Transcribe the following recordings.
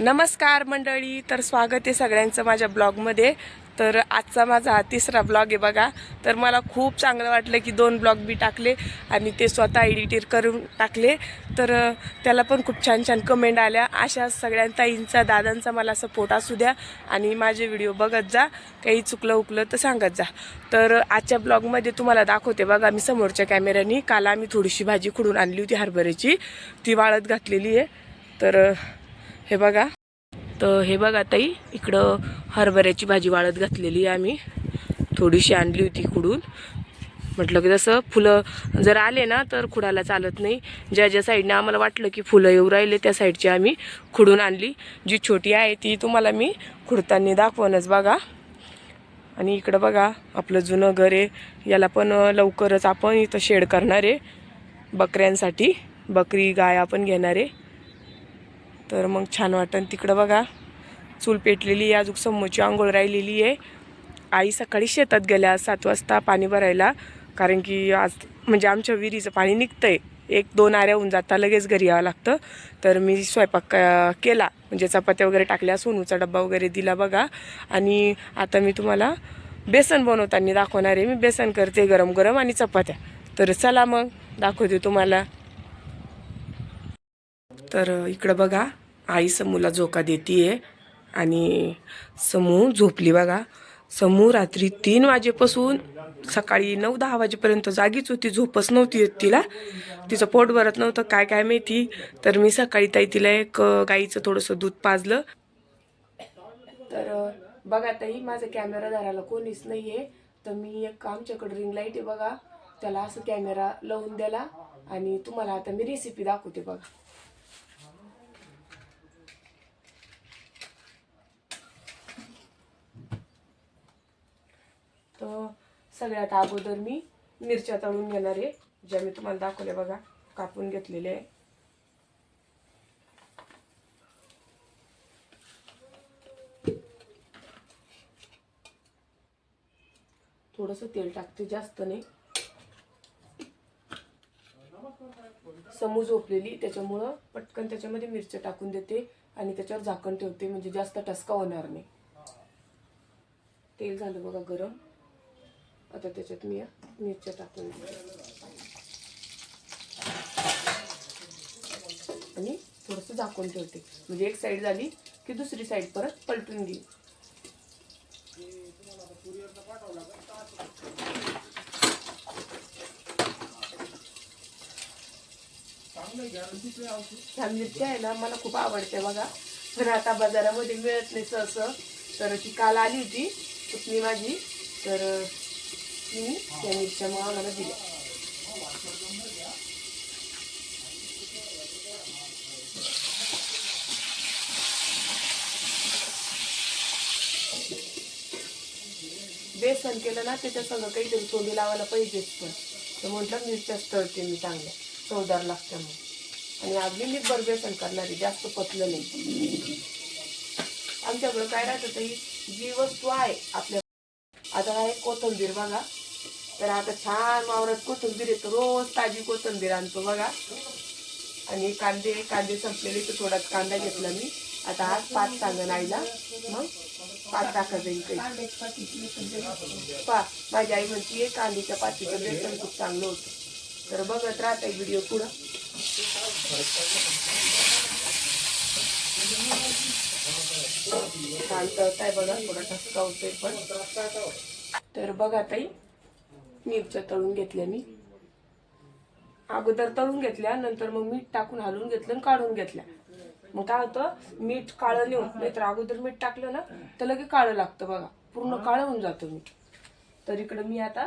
नमस्कार मंडळी तर स्वागत आहे सगळ्यांचं माझ्या ब्लॉगमध्ये. तर आजचा माझा हा तिसरा ब्लॉग आहे बघा. तर मला खूप चांगलं वाटलं की दोन ब्लॉग मी टाकले आणि ते स्वतः एडिटेड करून टाकले. तर त्याला पण खूप छान छान कमेंट आल्या. अशा सगळ्या ताईंचा दादांचा मला सपोर्ट असू द्या आणि माझे व्हिडिओ बघत जा. काही चुकलं उकलं तर सांगत जा. तर आजच्या ब्लॉगमध्ये तुम्हाला दाखवते बघा मी समोरच्या कॅमेऱ्यानी काल आम्ही थोडीशी भाजी खुडून आणली होती हरभऱ्याची. ती वाळत घातलेली आहे. तर हे बघा. तर हे बघा ताई इकडं हरभऱ्याची भाजी वाळत घातलेली आहे आम्ही. थोडीशी आणली होती खुडून. म्हटलं की जसं फुलं जर आले ना तर खुडाला चालत नाही. ज्या ज्या साईडने आम्हाला वाटलं की फुलं येऊ राहिले त्या साईडची आम्ही खुडून आणली. जी छोटी आहे ती तुम्हाला मी खुडताना दाखवणच बघा. आणि इकडं बघा आपलं जुनं घर आहे. याला पण लवकरच आपण इथं शेड करणार आहे. बकऱ्यांसाठी बकरी गाय आपण घेणार आहे. तर मग छान वाटन. तिकडं बघा चूल पेटलेली आहे अजून समोरची आंघोळ राहिलेली आहे. आई सकाळी शेतात गेल्या सात वाजता पाणी भरायला. कारण की आज म्हणजे आमच्या विहिरीचं पाणी निघतंय. एक दोन आऱ्या होऊन जाता लगेच घरी यावं लागतं. तर मी स्वयंपाक क- केला. म्हणजे चपात्या वगैरे टाकल्या सोनूचा डब्बा वगैरे दिला बघा. आणि आता मी तुम्हाला बेसन बनवताना दाखवणार आहे. मी बेसन करते गरम गरम आणि चपात्या. तर चला मग दाखवते तुम्हाला. तर इकडं बघा आई समूला झोका देतीये आणि समू झोपली बघा. समू रात्री तीन वाजेपासून सकाळी नऊ दहा वाजेपर्यंत जागीच होती झोपच नव्हती येत तिला. तिचं पोट भरत नव्हतं काय काय माहिती. तर मी सकाळी ताई तिला एक गाईचं थोडंसं दूध पाजलं. तर बघा ताई माझा कॅमेरा धरायला कोणीच नाहीये. तर मी एक आमच्याकडे रिंग लाइट आहे बघा. त्याला असं कॅमेरा लावून द्याला आणि तुम्हाला आता मी रेसिपी दाखवते बघा. तर सगळ्यात अगोदर मी मिरच्या तळून घेणार आहे ज्या मी तुम्हाला दाखवल्या बघा कापून घेतलेले आहे थोडंसं तेल टाकते जास्त नाही. समू झोपलेली त्याच्यामुळं पटकन त्याच्यामध्ये मिरच्या टाकून देते आणि त्याच्यावर झाकण ठेवते म्हणजे जास्त टसका होणार नाही. तेल झालं बघा गरम. आता त्याच्यात मी या मिरच्या टाकून देते. आणि थोडंसं झाकून ठेवते. म्हणजे एक साईड झाली की दुसरी साईड परत पलटून घेईल ह्या मिरच्या आहे ना मला खूप आवडते बघा. पण आता बाजारामध्ये मिळत नाही सहसं. तर ती काल आली होती पुतणी माझी. तर मी त्या मिरच्या मग दिल्या. बेसन केलं ना त्याच्या सगळं काहीतरी तोंडी लावायला पाहिजेच पण तर म्हटलं मिरच्याच तळते मी चांगल्या. चवदार लागते मग आणि अगदी मी बरं बेसन करणारी जास्त पतलं नाही. आमच्याकडं काय राहतं तरी जी वस्तू आहे आपल्या आता आहे कोथिंबीर बघा. तर आता छान वावरात कोथिंबीर येतो. रोज ताजी कोथिंबीर आणतो बघा. आणि कांदे कांदे संपलेले तर थोडा कांदा घेतला मी. आता आज पाच सांगन आईला. मग पाच टाका जाईल काही. पा माझी आई म्हणते कांद्याच्या पातीचं बेसन खूप चांगलं होतं. तर बघत राहता व्हिडिओ पुढं. छान आहे बघा थोडा ठसका होतोय पण. तर बघा ताई मिरच्या तळून घेतल्या मी. अगोदर तळून घेतल्या नंतर मग मीठ टाकून हलवून घेतलं आणि काढून घेतल्या. मग काय होतं मीठ काळं नेऊन नाहीतर अगोदर मीठ टाकलं ना तर लगेच काळं लागतं बघा. पूर्ण काळं होऊन जातं मीठ. तर इकडं मी आता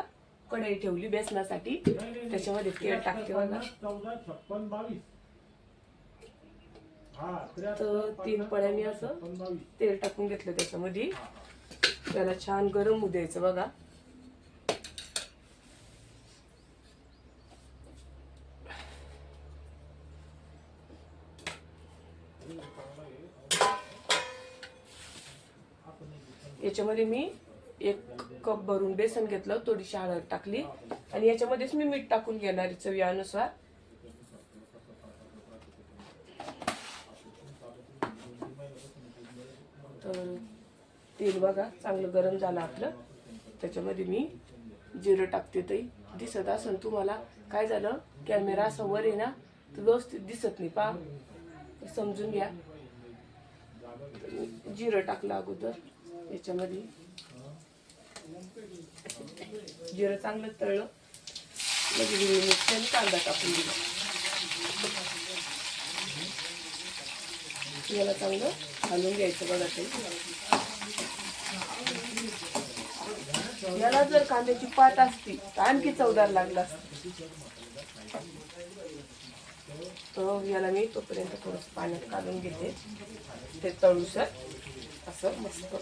कढई ठेवली बेसनासाठी. त्याच्यामध्ये तेल टाकते बघा. तर तीन पळ्याने असं तेल टाकून घेतलं त्याच्यामध्ये. त्याला छान गरम होऊ द्यायचं बघा. याच्यामध्ये मी एक कप भरून बेसन घेतलं थोडीशी हळद टाकली. आणि याच्यामध्येच मी मीठ टाकून घेणार चवीनुसार. तर तेल बघा चांगलं गरम झालं आपलं. त्याच्यामध्ये मी जिरं टाकते ते दिसत असेल तुम्हाला? काय झालं? कॅमेरा समोर आहे ना तर व्यवस्थित दिसत नाही पा समजून घ्या. जिरं टाकलं अगोदर याच्यामध्ये. जिरं चांगलं तळलं. म्हणजे हिरवी मिरची आणि कांदा टाकून दिला. याला चांगलं घालून घ्यायचं बघा ते. याला जर कांद्याची पात असती तर आणखी चवदार लागला असती. तर याला मी तोपर्यंत थोडस पाण्यात काढून घेते. ते तळूसर असं मस्त.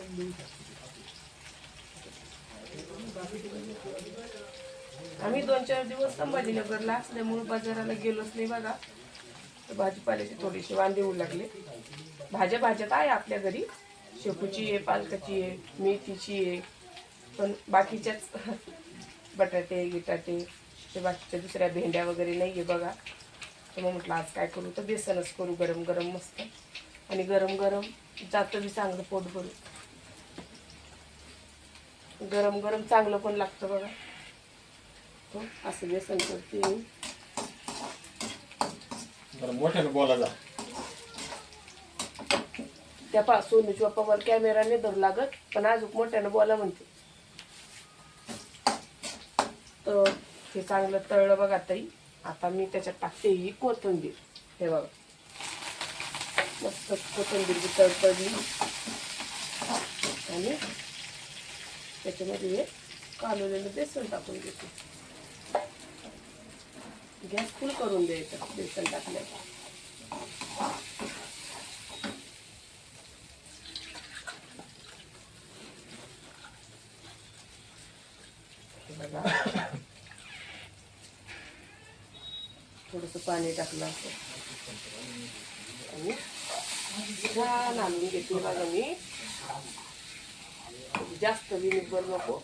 आम्ही दोन चार दिवस संभाजीनगरला असल्यामुळे बाजाराला गेलोच नाही बघा. तर भाजीपाल्याचे थोडेसे वांदे होऊ लागले. भाज्या भाज्या आहे आपल्या घरी. शेपूची आहे पालकाची आहे मेथीची आहे. पण बाकीच्याच बटाटे गिटाटे ते बाकीच्या दुसऱ्या भेंड्या वगैरे नाही आहे बघा. तर मग म्हटलं आज काय करू? तर बेसनच करू गरम गरम मस्त. आणि गरम गरम जातं बी चांगलं पोट भरून गरम गरम चांगलं पण लागतं बघा. हो असं बेसन करते मोठ्यानं बोला जा. त्या पा सोनूच्या पप्पावर कॅमेरा नाही धरू लागत पण अजून मोठ्यानं बोला म्हणते. तर हे चांगलं तळलं बघा ताई. आता मी त्याच्यात टाकते ही कोथिंबीर. हे बघा. मस्त कोथिंबीर बी तळतळली आणि त्याच्यामध्ये हे कालवलेलं बेसन टाकून घेते. गॅस फुल करून द्यायचं बेसन टाकल्याचं बघा. थोडस पानी टाकलं जास्त विनेगर नको.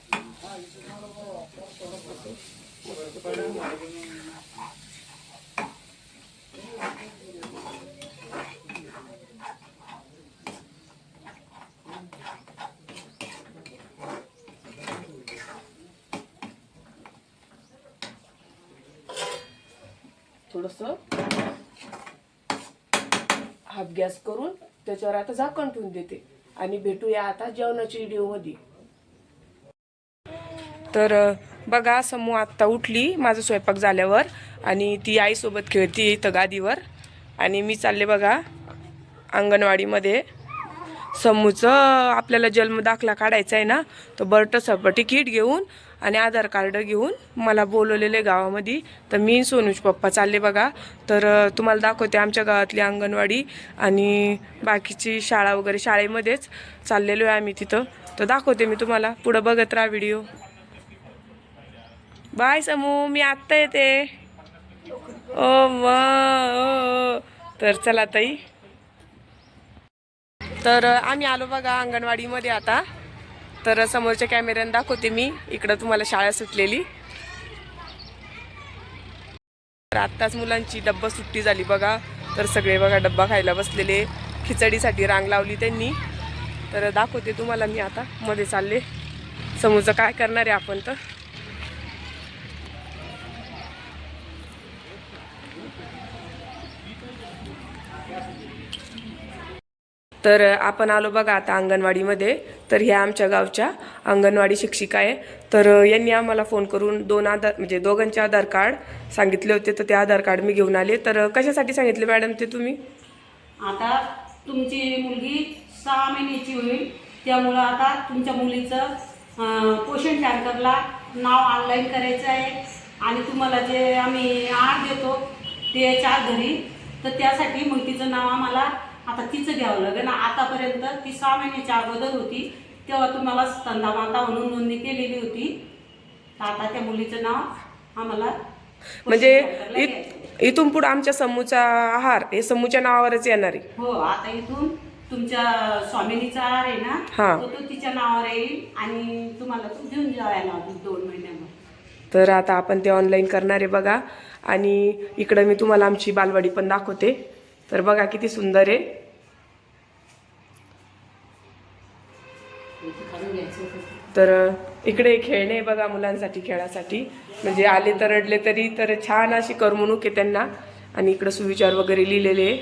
मस्त थोडस हाफ गॅस करून त्याच्यावर आता झाकण ठेवून देते. आणि भेटूया आता जेवणाच्या व्हिडिओमध्ये तर बघा समूह आत्ता उठली माझा स्वयंपाक झाल्यावर आणि ती आईसोबत खेळती इथं गादीवर. आणि मी चालले बघा अंगणवाडीमध्ये. समूचं आपल्याला जन्म दाखला काढायचा आहे ना तर बर्थ सर्टिफिकेट घेऊन आणि आधार कार्ड घेऊन मला बोलवलेले गावामध्ये. तर मी सोनूज पप्पा चालले बघा. तर तुम्हाला दाखवते आमच्या गावातली अंगणवाडी आणि बाकीची शाळा वगैरे शाळेमध्येच चाललेलो आहे आम्ही तिथं. तर दाखवते मी तुम्हाला. पुढं बघत राहा व्हिडिओ. बाय समू मी आत्ता येते. ओ वा तर चला ताई. तर आम्ही आलो बघा अंगणवाडीमध्ये आता. तर समोरच्या कॅमेऱ्यानं दाखवते मी. इकडं तुम्हाला शाळा सुटलेली. तर आत्ताच मुलांची डब्बा सुट्टी झाली बघा. तर सगळे बघा डब्बा खायला बसलेले. खिचडीसाठी रांग लावली त्यांनी. तर दाखवते तुम्हाला मी आता. मध्ये चालले. समोरचं काय करणार आहे आपण तर? तर आपण आलो बघा आता अंगणवाडीमध्ये. तर ह्या आमच्या गावच्या अंगणवाडी शिक्षिका आहे. तर यांनी आम्हाला फोन करून दोन आधार म्हणजे दोघांचे आधार कार्ड सांगितले होते. तर ते आधार कार्ड मी घेऊन आले. तर कशासाठी सांगितले मॅडम ते तुम्ही? आता तुमची मुलगी सहा महिन्याची होईल. त्यामुळं आता तुमच्या मुलीचं पोषण टँकरला नाव ऑनलाईन करायचं आहे. आणि तुम्हाला जे आम्ही आर देतो ते चार घरी तर त्यासाठी मग तिचं नाव आम्हाला आता तिचं घ्यावं लागेल. आतापर्यंत ती सहा महिन्याच्या अगोदर होती. तेव्हा तुम्हाला स्तंदा माता म्हणून नोंदणी केलेली होती. तर आता त्या मुलीचं नाव आम्हाला म्हणजे. इथून पुढे आमच्या समूचा आहार हे समूच्या नावावरच येणार आहे. हो आता इथून तुमच्या स्वामिनीचा आहार आहे ना हा. तो तो तिच्या नावावर येईल आणि तुम्हाला तो घेऊन जायला दोन महिन्यामध्ये तर आता आपण ते ऑनलाईन करणार आहे बघा. आणि इकडं मी तुम्हाला आमची बालवाडी पण दाखवते. तर बघा किती सुंदर आहे. तर इकडे खेळणे बघा मुलांसाठी खेळासाठी. म्हणजे आले तर रडले तरी तर छान अशी करमणूक आहे त्यांना. आणि इकडं सुविचार वगैरे लिहिलेले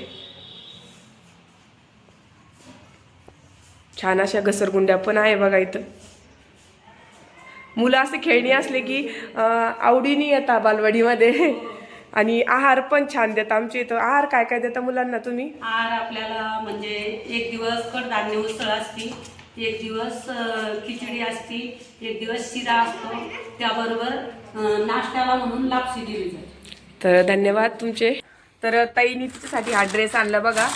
छान अशा घसरगुंड्या पण आहे बघा इथं. मुलं असे खेळणी असले की आवडीने येतात बालवाडीमध्ये. आणि आहार पण छान देतात आमच्या इथं. आहार काय काय देता मुलांना तुम्ही? आहार आपल्याला म्हणजे एक दिवस कडधान्य उसळ असती एक दिवस खिचडी असती एक दिवस शिरा असतो. त्याबरोबर नाश्त्याला म्हणून लापशी दिली जाते. तर धन्यवाद तुमचे. तर ताईनी तिच्यासाठी हा ड्रेस आणला बघा.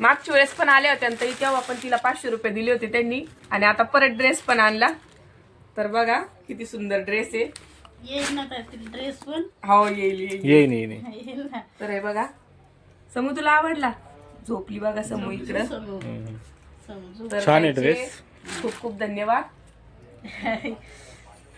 मागच्या वेळेस पण आल्या होत्या आणि ताई तेव्हा पण तिला पाचशे रुपये दिले होते त्यांनी. आणि आता परत ड्रेस पण आणला. तर बघा किती सुंदर ड्रेस आहे. येईल ना तर ड्रेस पण. हो येईल येईल येईन येईन येईल ना. तर हे बघा. समू तुला आवडला? झोपली बघा समू इकडं. समजू समजू तर छान आहे ताईचे dress. खूप खूप धन्यवाद.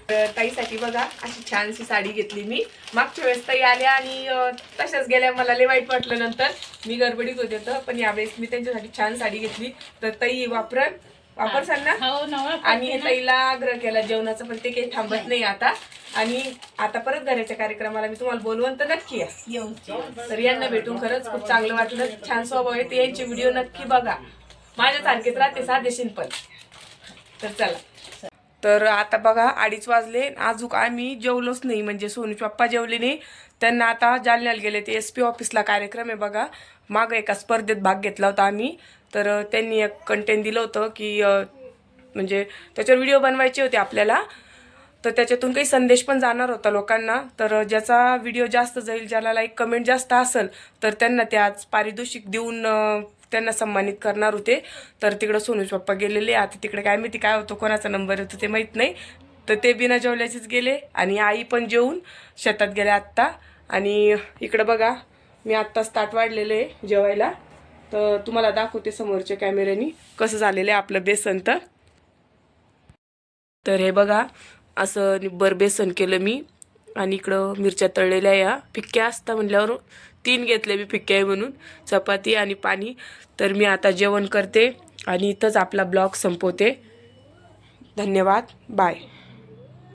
तर ताईसाठी बघा अशी छानशी साडी घेतली मी. मागच्या वेळेस ताई आल्या आणि अं, तशाच गेल्या. मला लय वाईट वाटलं नंतर. मी गडबडीत होते तर पण यावेळेस मी त्यांच्यासाठी छान साडी घेतली. तर ताई वापरन. वापरसान ना हो आणि ताईला आग्रह केला जेवणाचं पण ते काही थांबत नाही. आता. आणि आता परत घराच्या कार्यक्रमाला मी तुम्हाला बोलवून तर नक्की या. तर यांना भेटून खरंच खूप चांगलं वाटलं. छान स्वभाव आहे. ते यांचे व्हिडिओ नक्की बघा. माझ्या सारखेच राहते साधेशीन पण तर चला. तर आता बघा अडीच वाजले. अजून आम्ही जेवलोच नाही. म्हणजे सोनूचे पप्पा जेवले नाही. त्यांना आता जालन्याला गेले. ते एस पी ऑफिसला कार्यक्रम आहे बघा. मागं एका स्पर्धेत भाग घेतला होता आम्ही. तर त्यांनी एक कंटेंट दिलं होतं की म्हणजे त्याच्यावर व्हिडिओ बनवायचे होते आपल्याला. तर त्याच्यातून काही संदेश पण जाणार होता लोकांना. तर ज्याचा व्हिडिओ जास्त जाईल ज्याला लाईक कमेंट जास्त असेल तर त्यांना ते आज पारितोषिक देऊन त्यांना सन्मानित करणार होते. तर तिकडं सोनूज पप्पा गेलेले. आता तिकडे काय माहिती काय होतं कोणाचा नंबर होतो ते माहीत नाही. तर ते बिना जेवल्याचेच गेले आणि आई पण जेवून शेतात गेले आत्ता. आणि इकडं बघा मी आत्ताच ताट वाढलेले आहे जेवायला. तर तुम्हाला दाखवते समोरच्या कॅमेऱ्यानी कसं झालेलं आहे आपलं बेसन तर. तर हे बघा असं निब्बर बेसन केलं मी. आणि इकडं मिरच्या तळलेल्या या. फिक्क्या असता म्हटल्यावर तीन घेतले मी फिक्क्या आहे म्हणून. चपाती आणि पाणी. तर मी आता जेवण करते आणि इथंच आपला ब्लॉग संपवते. धन्यवाद. बाय.